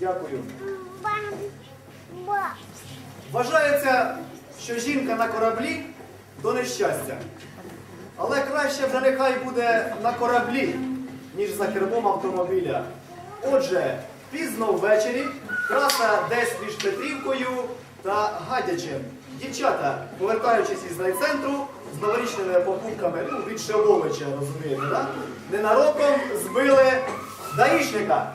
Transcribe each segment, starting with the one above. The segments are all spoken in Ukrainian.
Дякую. Вважається, що жінка на кораблі то нещастя. Але краще вже нехай буде на кораблі, ніж за кермом автомобіля. Отже, пізно ввечері траса десь між Петрівкою та Гадячем. Дівчата, повертаючись із райцентру з новорічними покупками, ну, від Шевовича, розумієте, да? ненароком збили даїшника.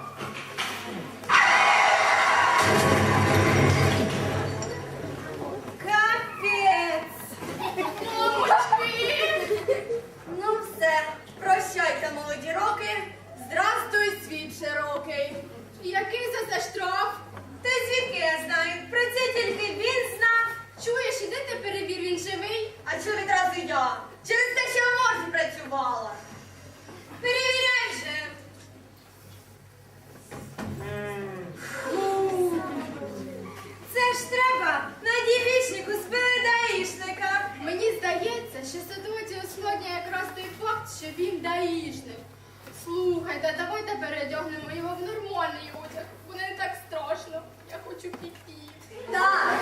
Що він даїшник. Слухайте, давайте передягнемо його в нормальний одяг. Буде не так страшно. Я хочу піти. Так,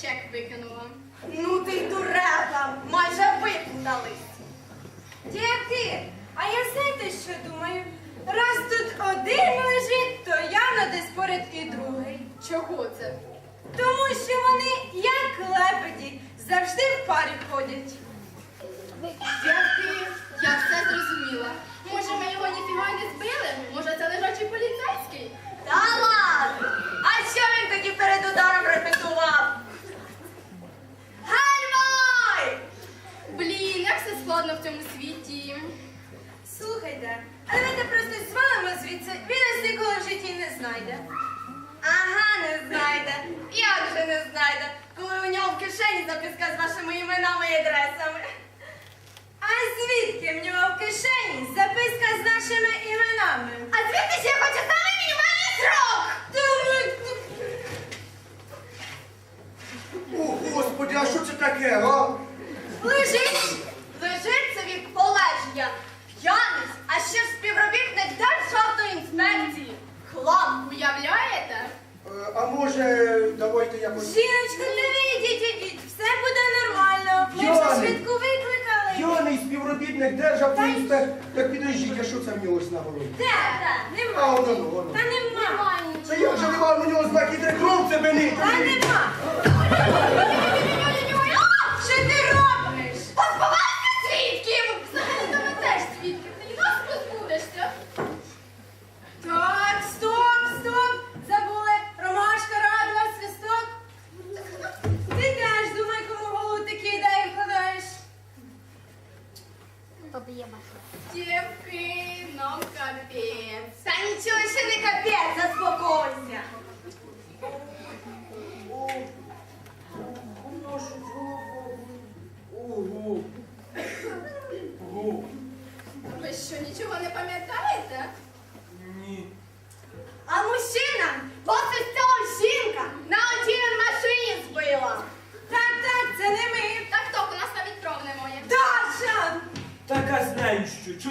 чек викинула. Ну ти й дурепа, майже викладались. Дівки, а я знаєте, що думаю? Раз тут один лежить, то явно десь поряд і другий. Чого це? Тому що вони, як лебеді, завжди в парі ходять. Дякую. Я все зрозуміла. Може, ми його ніфіга не збили? Може, це лежачий поліцейський? Та ладно! А що він тоді перед ударом репетував? Гальмай! Блін, як все складно в цьому світі. Слухайте, а давайте просто звалимо звідси, він нас ніколи в житті не знайде. Ага, не знайде. Як же не знайде, коли у нього в кишені записка з вашими іменами і адресами. А звідки в нього в кишені записка з нашими іменами? А звідки ще хоче саме мінімальний срок? О, господи, а що це таке, а? Лежить, лежить це від полеження. П'яниць, а ще ж співробітник Державтоінспекції. Хлам. Уявляєте? Е, А може, давайте якось. Жіночка, не вийдіть, ідіть, все буде нормально. Ми вже Йони. швидку викликали. П'яний співробітник держав інспек. Так підождіть, а що це в нього ось на голові? Де? А, Нема. воно, воно. Та нема. Це як же нема у нього знаки три кров, це мені. Та нема.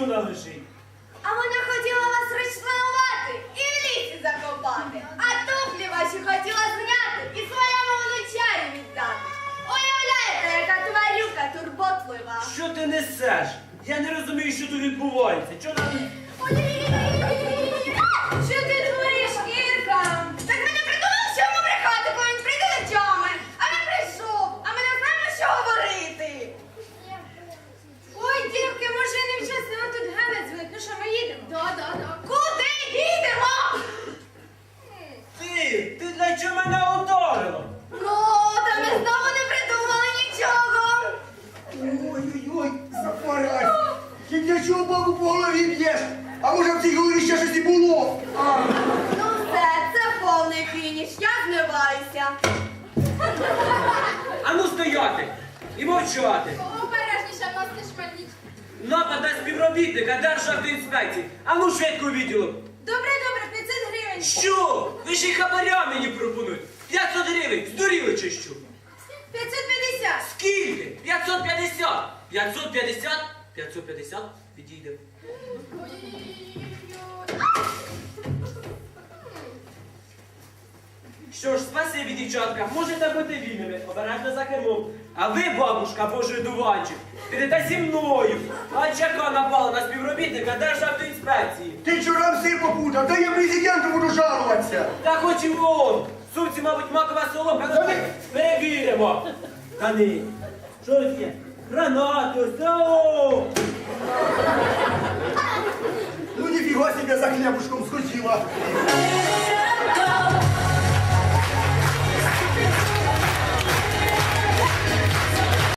Лежить. А вона хотіла вас розчленувати і в лісі закопати. А туфлі ваші хотіла зняти і своєму внучарі віддати. Уявляєте, яка тварюка турботлива. Що ти несеш? Я не розумію, що тут відбувається. Чого нам... чого мене ударила? Ну, та ми знову не придумали нічого. Ой-ой-ой, запарась. Ти для чого бабу по голові б'єш? А може в цій голові ще щось і було? А, Ну все, це повний фініш, я змиваюся. А ну стояти і мовчати. Обережніше нас не. Напад на співробітника Державтоінспекції. А ну швидко у відділок. Добре, добре, 500 гривень. Що? Ви ж і хабаря мені пропонують. 500 гривень, здуріли чи що? 550. Скільки? 550. 550? 550? Відійдемо. Що ж, спасибі, дівчатка, можете бути вільними, обережно за кермом. А ви, бабушка Божий дуванчик, підете зі мною. А чака напала на співробітника Державтоінспекції. ти чорам сир попутав, та я президенту буду жалуватися. Та хоч і вон. В сумці, мабуть, макова соломка. Ну, ми перевіримо. Та ні. Що є? Гранати, ось, та! Ну ніфіга себе за хлебушком сходила.